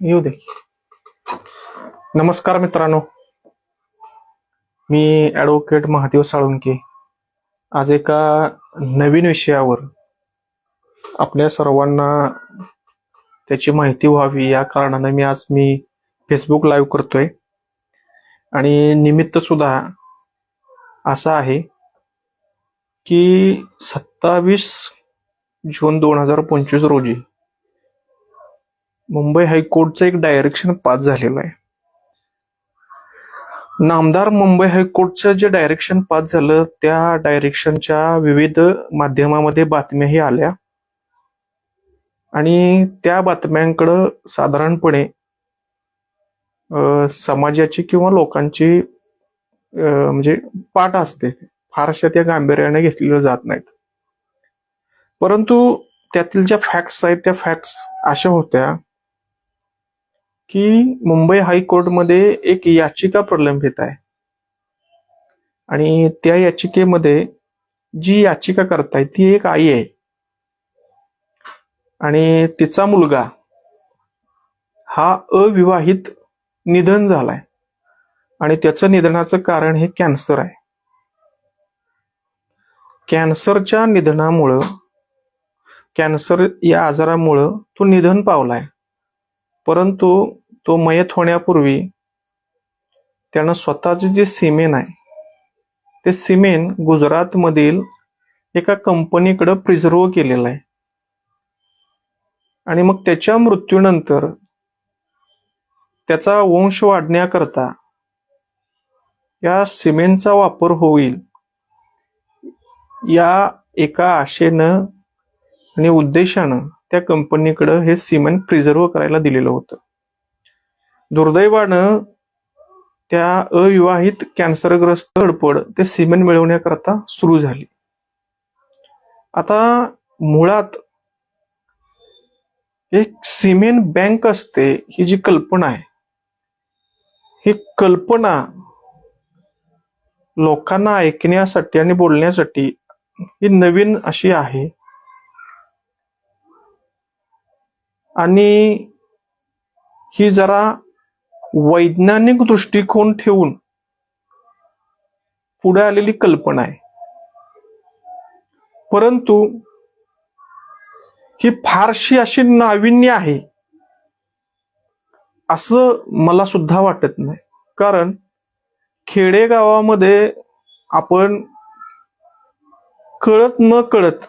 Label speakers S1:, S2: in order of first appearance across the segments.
S1: येऊ दे. नमस्कार मित्रांनो. मी ॲडव्होकेट महादेव साळुंके. आज एका नवीन विषयावर आपल्या सर्वांना त्याची माहिती व्हावी या कारणाने मी आज मी फेसबुक लाईव्ह करतोय. आणि निमित्त सुद्धा असा आहे की सत्तावीस जून दोन हजार पंचवीस रोजी मुंबई हायकोर्टचं एक डायरेक्शन पास झालेलं आहे. नामदार मुंबई हायकोर्टचं जे डायरेक्शन पास झालं त्या डायरेक्शनच्या विविध माध्यमामध्ये बातम्याही आल्या. आणि त्या बातम्यांकडं साधारणपणे समाजाची किंवा लोकांची म्हणजे पाठ असते. फारशा त्या गांभीर्याने घेतलेल्या जात नाहीत. परंतु त्यातील ज्या फॅक्ट्स आहेत त्या फॅक्ट्स अशा होत्या की मुंबई हायकोर्टमध्ये एक याचिका प्रलंबित आहे. आणि त्या याचिकेमध्ये जी याचिका करताय ती एक आई आहे. आणि तिचा मुलगा हा अविवाहित निधन झालाय. आणि त्याचं निधनाचं कारण हे कॅन्सर आहे. कॅन्सरच्या निधनामुळं कॅन्सर या आजारामुळं तो निधन पावलाय. परंतु तो मयत होण्यापूर्वी त्यानं स्वतःचे जे सिमेन आहे ते सिमेन गुजरातमधील एका कंपनीकडं प्रिझर्व केलेलं आहे. आणि मग त्याच्या मृत्यूनंतर त्याचा वंश वाढण्याकरता या सिमेंटचा वापर होईल या एका आशेनं आणि उद्देशानं त्या कंपनीकडं हे सिमेंट प्रिझर्व करायला दिलेलं होतं. दुर्दैवानं त्या अविवाहित कॅन्सरग्रस्त धडपड ते सिमेंट मिळवण्याकरता सुरू झाली. आता मुळात एक सिमेंट बँक असते ही जी कल्पना आहे ही कल्पना लोकांना ऐकण्यासाठी आणि बोलण्यासाठी ही नवीन अशी आहे. आणि ही जरा वैज्ञानिक दृष्टिकोन ठेवून पुढे आलेली कल्पना आहे. परंतु ही फारशी अशी नाविन्य आहे असं मला सुद्धा वाटत नाही. कारण खेडेगावामध्ये आपण कळत न कळत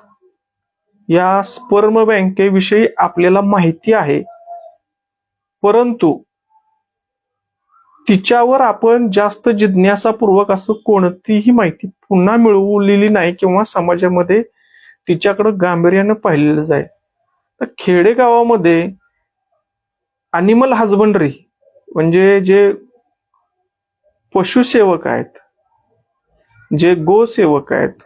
S1: या स्पर्म बँकेविषयी आपल्याला माहिती आहे. परंतु तिच्यावर आपण जास्त जिज्ञासापूर्वक असं कोणतीही माहिती पुन्हा मिळवलेली नाही किंवा समाजामध्ये तिच्याकडं गांभीर्यानं पाहिलेलं जाईल तर खेडेगावामध्ये अॅनिमल हजबंडरी म्हणजे जे पशुसेवक आहेत जे गोसेवक आहेत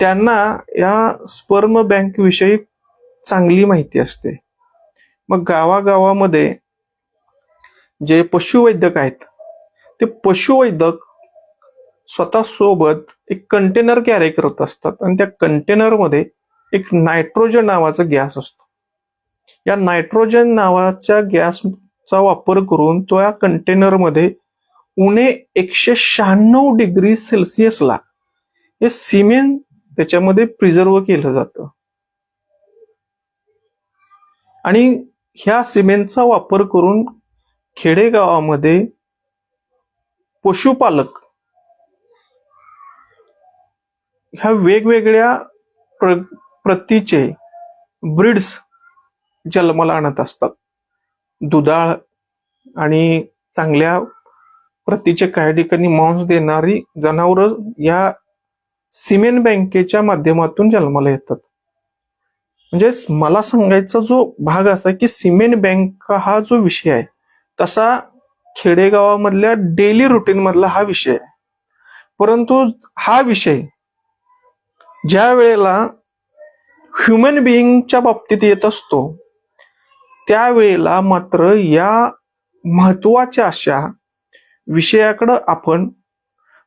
S1: त्यांना या स्पर्म बँक विषयी चांगली माहिती असते. मग गावागावामध्ये जे पशुवैद्यक आहेत ते पशुवैद्यक स्वतः सोबत एक कंटेनर कॅरी करत असतात आणि त्या कंटेनरमध्ये एक नायट्रोजन नावाचा गॅस असतो. या नायट्रोजन नावाच्या गॅसचा वापर करून तो या कंटेनरमध्ये उणे एकशे शहाण्णव डिग्री सेल्सिअसला हे सिमेंट त्याच्यामध्ये प्रिझर्व केलं जातं. आणि ह्या सिमेंटचा वापर करून खेडेगावामध्ये पशुपालक ह्या वेगवेगळ्या प्र प्रतीचे ब्रीड्स जन्माला आणत असतात. दुधाळ आणि चांगल्या प्रतीचे काही ठिकाणी मांस देणारी जनावरं या सिमेंट बँकेच्या माध्यमातून जन्माला येतात. म्हणजे मला सांगायचा जो भाग असा की सिमेंट बँक हा जो विषय आहे तसा खेडेगावामधल्या डेली रुटीन मधला हा विषय आहे. परंतु हा विषय ज्या वेळेला ह्युमन बिईंगच्या बाबतीत येत असतो त्यावेळेला मात्र या महत्त्वाच्या अशा विषयाकडं आपण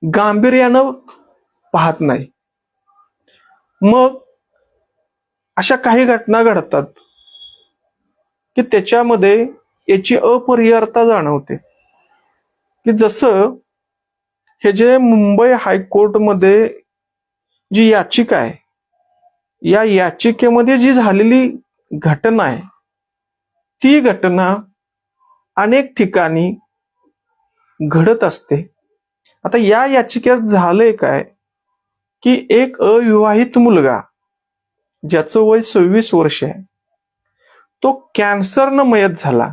S1: गांभीर्यानं पाहत नाही. मग अशा काही घटना घडतात की त्याच्यामध्ये याची अपरिहार्यता जाणवते. की जसं हे जे मुंबई हायकोर्टमध्ये जी याचिका आहे या याचिकेमध्ये जी झालेली घटना आहे ती घटना अनेक ठिकाणी घडत असते. आता या याचिकेत झालंय काय? की एक अविवाहित मुलगा ज्याचं वय सव्वीस वर्ष आहे तो कॅन्सरनं मयत झाला.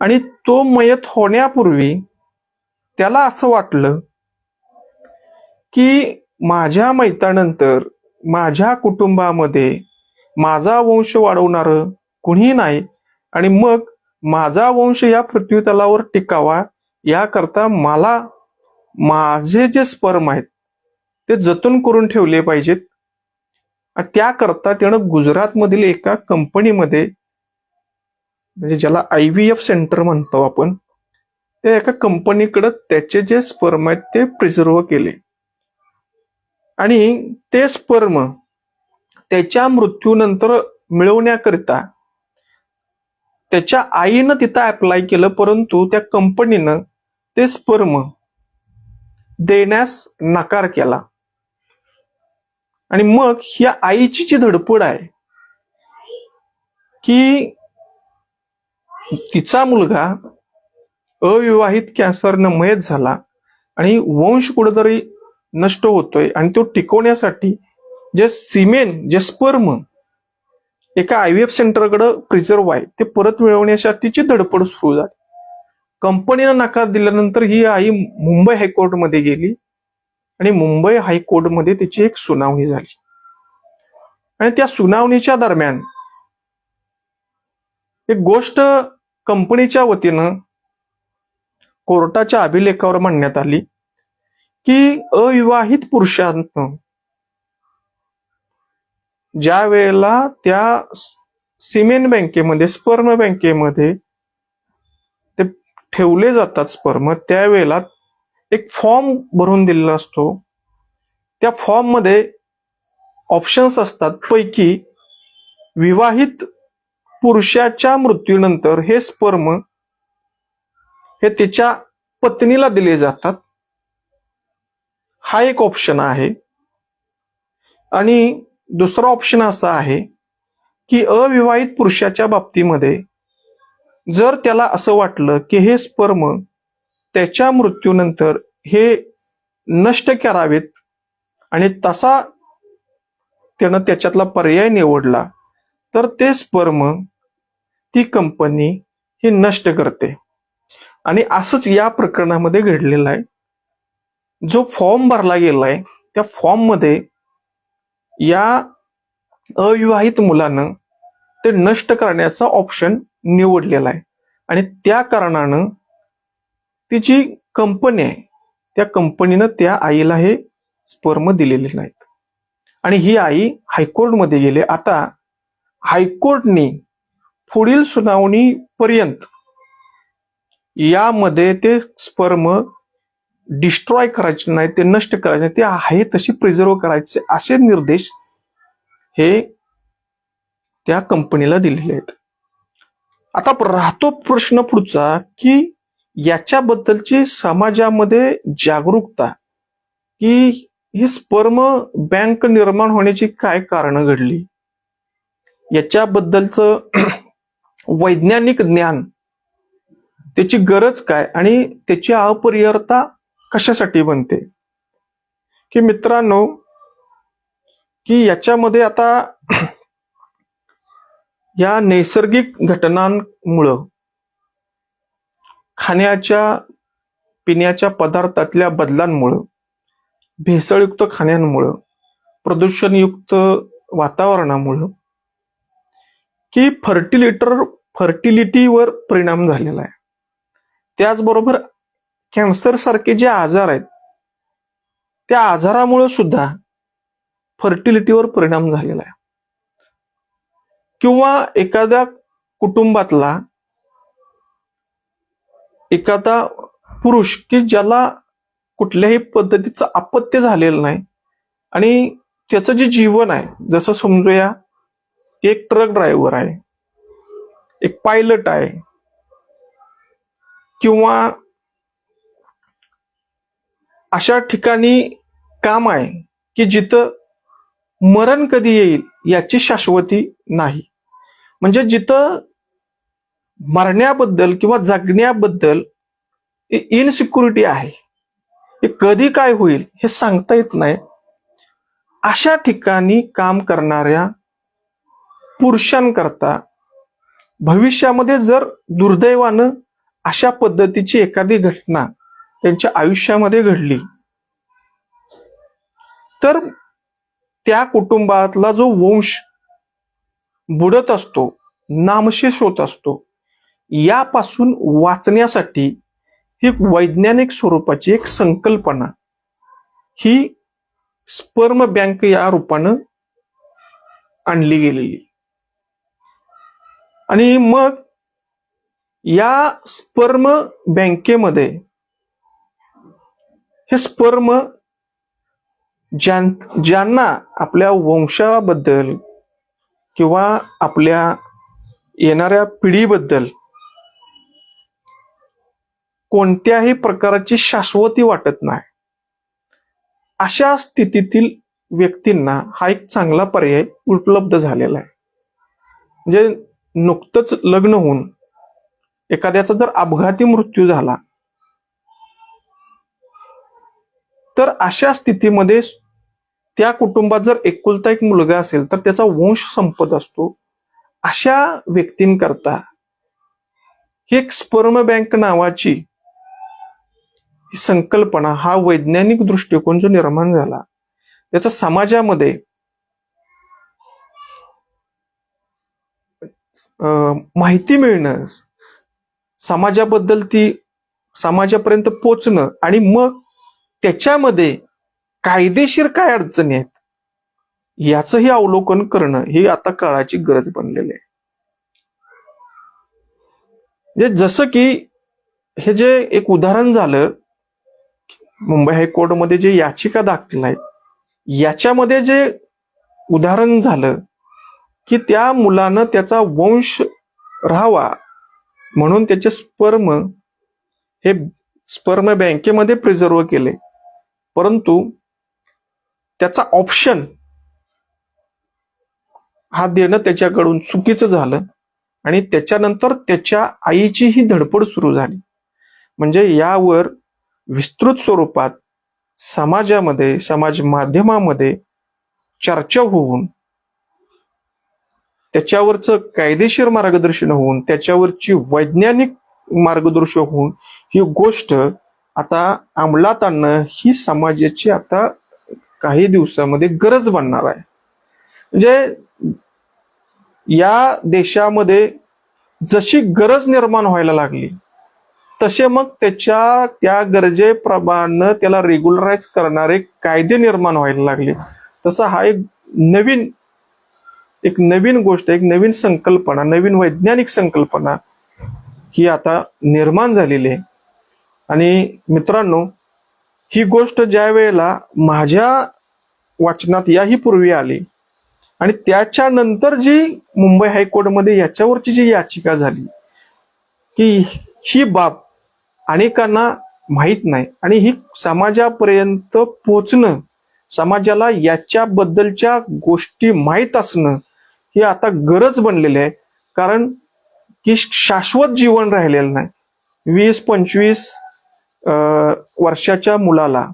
S1: आणि तो मयत होण्यापूर्वी त्याला असं वाटलं की माझ्या मैतानंतर माझ्या कुटुंबामध्ये माझा वंश वाढवणार कुणी नाही. आणि मग माझा वंश या पृथ्वीतलावर टिकावा याकरता मला माझे जे स्पर्म आहेत ते जतन करून ठेवले पाहिजेत. त्याकरता त्यानं गुजरातमधील एका कंपनीमध्ये म्हणजे ज्याला आय व्ही एफ सेंटर म्हणतो आपण ते एका कंपनीकडं त्याचे जे स्पर्म आहेत ते प्रिझर्व केले. आणि ते स्पर्म त्याच्या मृत्यूनंतर मिळवण्याकरिता त्याच्या आईनं तिथं अप्लाय केलं परंतु त्या कंपनीनं ते स्पर्म देण्यास नकार केला. आणि मग ह्या आईची जी धडपड आहे की तिचा मुलगा अविवाहित कॅन्सरनं मयत झाला आणि वंश कुठेतरी नष्ट होतोय आणि तो टिकवण्यासाठी जे सिमेन जे स्पर्म एका आय व्ही एफ सेंटरकडे प्रिझर्व आहे ते परत मिळवण्यासाठीची धडपड सुरू झाली. कंपनीनं नकार दिल्यानंतर ही आई मुंबई हायकोर्टमध्ये गेली आणि मुंबई हायकोर्टमध्ये तिची एक सुनावणी झाली. आणि त्या सुनावणीच्या दरम्यान एक गोष्ट कंपनीच्या वतीनं कोर्टाच्या अभिलेखावर मांडण्यात आली की अविवाहित पुरुषांत ज्या वेळेला त्या सिमेंट बँकेमध्ये स्पर्म बँकेमध्ये ते ठेवले जातात स्पर्म त्यावेळेला एक फॉर्म भरून दिलेला असतो. त्या फॉर्ममध्ये ऑप्शन्स असतात. पैकी विवाहित पुरुषाच्या मृत्यूनंतर हे स्पर्म हे त्याच्या पत्नीला दिले जातात. हा एक ऑप्शन आहे. आणि दुसरा ऑप्शन असा आहे की अविवाहित पुरुषाच्या बाबतीमध्ये जर त्याला असं वाटलं की हे स्पर्म त्याच्या मृत्यूनंतर हे नष्ट करावेत आणि तसा त्यानं त्याच्यातला पर्याय निवडला तर ते स्पर्म ती कंपनी ही नष्ट करते. आणि असंच या प्रकरणामध्ये घडलेलं आहे. जो फॉर्म भरला गेलाय त्या फॉर्ममध्ये या अविवाहित मुलानं ते नष्ट करण्याचा ऑप्शन निवडलेला आहे. आणि त्या कारणानं ती जी कंपनी आहे त्या कंपनीनं त्या आईला हे स्पर्म दिलेले नाहीत. आणि ही आई हायकोर्टमध्ये गेले. आता हायकोर्टने पुढील सुनावणी पर्यंत यामध्ये ते स्पर्म डिस्ट्रॉय करायचे नाही ते नष्ट करायचे नाही ते आहे तशी प्रिझर्व करायचे असे निर्देश हे त्या कंपनीला दिलेले आहेत. आता राहतो प्रश्न पुढचा की याच्याबद्दलची समाजामध्ये जागरूकता की ही स्पर्म बँक निर्माण होण्याची काय कारण घडली? याच्याबद्दलचं वैज्ञानिक ज्ञान त्याची गरज काय आणि त्याची अपरिहार्यता कशासाठी बनते? की मित्रांनो की याच्यामध्ये आता या नैसर्गिक घटनांमुळं खाण्याच्या पिण्याच्या पदार्थातल्या बदलांमुळं भेसळयुक्त खाण्यांमुळं प्रदूषणयुक्त वातावरणामुळं की फर्टिलिटर फर्टिलिटीवर परिणाम झालेला आहे. त्याचबरोबर कॅन्सर सारखे जे आजार आहेत त्या आजारामुळे सुद्धा फर्टिलिटीवर परिणाम झालेला आहे. किंवा एखाद्या कुटुंबातला एखादा पुरुष की ज्याला कुठल्याही पद्धतीचं अपत्य झालेलं नाही आणि त्याचं जे जीवन आहे जसं समजूया एक ट्रक ड्रायव्हर आहे. एक पायलट आहे. किंवा अशा ठिकाणी काम आहे की जिथं मरण कधी येईल याची शाश्वती नाही. म्हणजे जिथं मरण्याबद्दल किंवा जगण्याबद्दल इनसिक्युरिटी आहे. हे कधी काय होईल हे सांगता येत नाही. अशा ठिकाणी काम करणाऱ्या पुरुषांकरता भविष्यामध्ये जर दुर्दैवानं अशा पद्धतीची एखादी घटना त्यांच्या आयुष्यामध्ये घडली तर त्या कुटुंबातला जो वंश बुडत असतो नामशेष होत असतो यापासून वाचण्यासाठी ही वैज्ञानिक स्वरूपाची एक संकल्पना ही स्पर्म बँक या रूपानं आणली गेलेली. आणि मग या स्पर्म बँकेमध्ये हे स्पर्म ज्यांना आपल्या वंशाबद्दल किंवा आपल्या येणाऱ्या पिढीबद्दल कोणत्याही प्रकारची शाश्वती वाटत नाही अशा स्थितीतील व्यक्तींना हा एक चांगला पर्याय उपलब्ध झालेला आहे. म्हणजे नुकतंच लग्न होऊन एखाद्याचा जर अपघाती मृत्यू झाला तर अशा स्थितीमध्ये त्या कुटुंबात जर एकुलता एक मुलगा असेल तर त्याचा वंश संपत असतो. अशा व्यक्तींकरता ही एक स्पर्म बँक नावाची संकल्पना हा वैज्ञानिक दृष्टिकोन जो निर्माण झाला त्याचा समाजामध्ये माहिती मिळणं समाजाबद्दल ती समाजापर्यंत पोचणं आणि मग त्याच्यामध्ये कायदेशीर काय अडचणी आहेत याचंही अवलोकन करणं ही आता काळाची गरज बनलेली आहे. जसं की हे जे एक उदाहरण झालं मुंबई हायकोर्टमध्ये जे याचिका दाखल आहेत याच्यामध्ये जे उदाहरण झालं की त्या मुलानं त्याचा वंश राहावा. म्हणून त्याचे स्पर्म हे स्पर्म बँकेमध्ये प्रिझर्व केले. परंतु त्याचा ऑप्शन हा देणं त्याच्याकडून चुकीचं झालं आणि त्याच्यानंतर त्याच्या आईची ही धडपड सुरू झाली. म्हणजे यावर विस्तृत स्वरूपात समाजामध्ये समाज माध्यमामध्ये चर्चा होऊन त्याच्यावरचं कायदेशीर मार्गदर्शन होऊन त्याच्यावरची वैज्ञानिक मार्गदर्शन होऊन ही गोष्ट आता अंमलात आणणं ही समाजाची आता काही दिवसामध्ये गरज बनणार आहे. म्हणजे या देशामध्ये जशी गरज निर्माण व्हायला लागली तसे मग त्याच्या त्या गरजेप्रमाणे त्याला रेग्युलराईज करणारे कायदे निर्माण व्हायला लागले. तसा हा एक नवीन एक नवीन गोष्ट एक नवीन संकल्पना नवीन वैज्ञानिक संकल्पना ही आता निर्माण झालेली आहे. आणि मित्रांनो ही गोष्ट ज्या वेळेला माझ्या वाचनात याही पूर्वी आली आणि त्याच्यानंतर जी मुंबई हायकोर्टमध्ये याच्यावरची जी याचिका झाली की ही बाब अनेकांना माहीत नाही आणि ही समाजापर्यंत पोचणं समाजाला याच्याबद्दलच्या गोष्टी माहीत असणं ही आता गरज बनलेली आहे. कारण की शाश्वत जीवन राहिलेलं नाही. वीस पंचवीस अं, वर्षाच्या मुलाला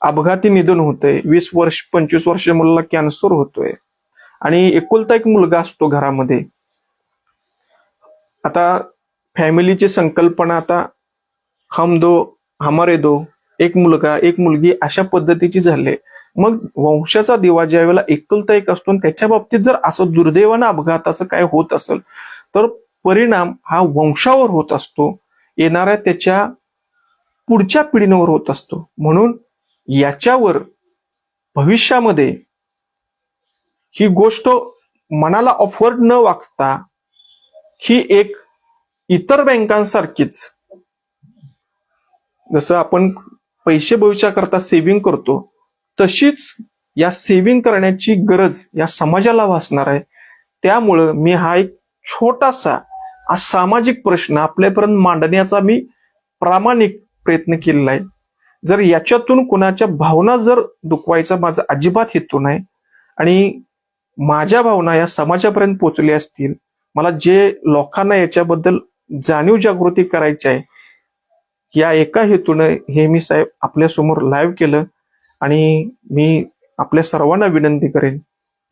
S1: अपघाती निधन होतंय. वीस वर्ष पंचवीस वर्ष मुलाला कॅन्सर होतोय. आणि एकुलता एक मुलगा असतो घरामध्ये. आता फॅमिलीची संकल्पना आता हम दो हमारे दो एक मुलगा एक मुलगी अशा पद्धतीची झाली मग वंशाचा दिवा ज्या वेळेला एकुलता एक असतो त्याच्या बाबतीत जर असं दुर्दैवानं अपघाताचं काय होत असेल तर परिणाम हा वंशावर होत असतो. येणाऱ्या त्याच्या पुढच्या पिढींवर होत असतो. म्हणून याच्यावर भविष्यामध्ये ही गोष्ट मनाला ऑफवर्ड न वागता ही एक इतर बँकांसारखीच जसं आपण पैसे भविष्याकरता सेव्हिंग करतो तशीच या सेविंग करण्याची गरज या समाजाला भासणार आहे. त्यामुळं मी हा एक छोटासा हा सामाजिक प्रश्न आपल्यापर्यंत मांडण्याचा मी प्रामाणिक प्रयत्न केलेला आहे. जर याच्यातून कुणाच्या भावना जर दुखवायचा माझा अजिबात हेतू नाही आणि माझ्या भावना या समाजापर्यंत पोचल्या असतील मला जे लोकांना याच्याबद्दल जाणीव जागृती करायची आहे या एका हेतूने हे मी साहेब आपल्यासमोर लाईव्ह केलं. आणि मी आपल्या सर्वांना विनंती करेन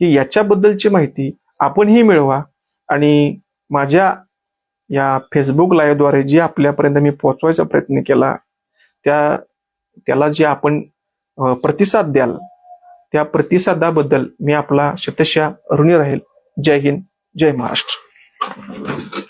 S1: की याच्याबद्दलची माहिती आपणही मिळवा आणि माझ्या या फेसबुक लाईव्हद्वारे जे आपल्यापर्यंत मी पोहोचवायचा प्रयत्न केला त्या त्याला जे आपण प्रतिसाद द्याल त्या प्रतिसादाबद्दल मी आपला शतशः ऋणी राहील. जय हिंद जय महाराष्ट्र.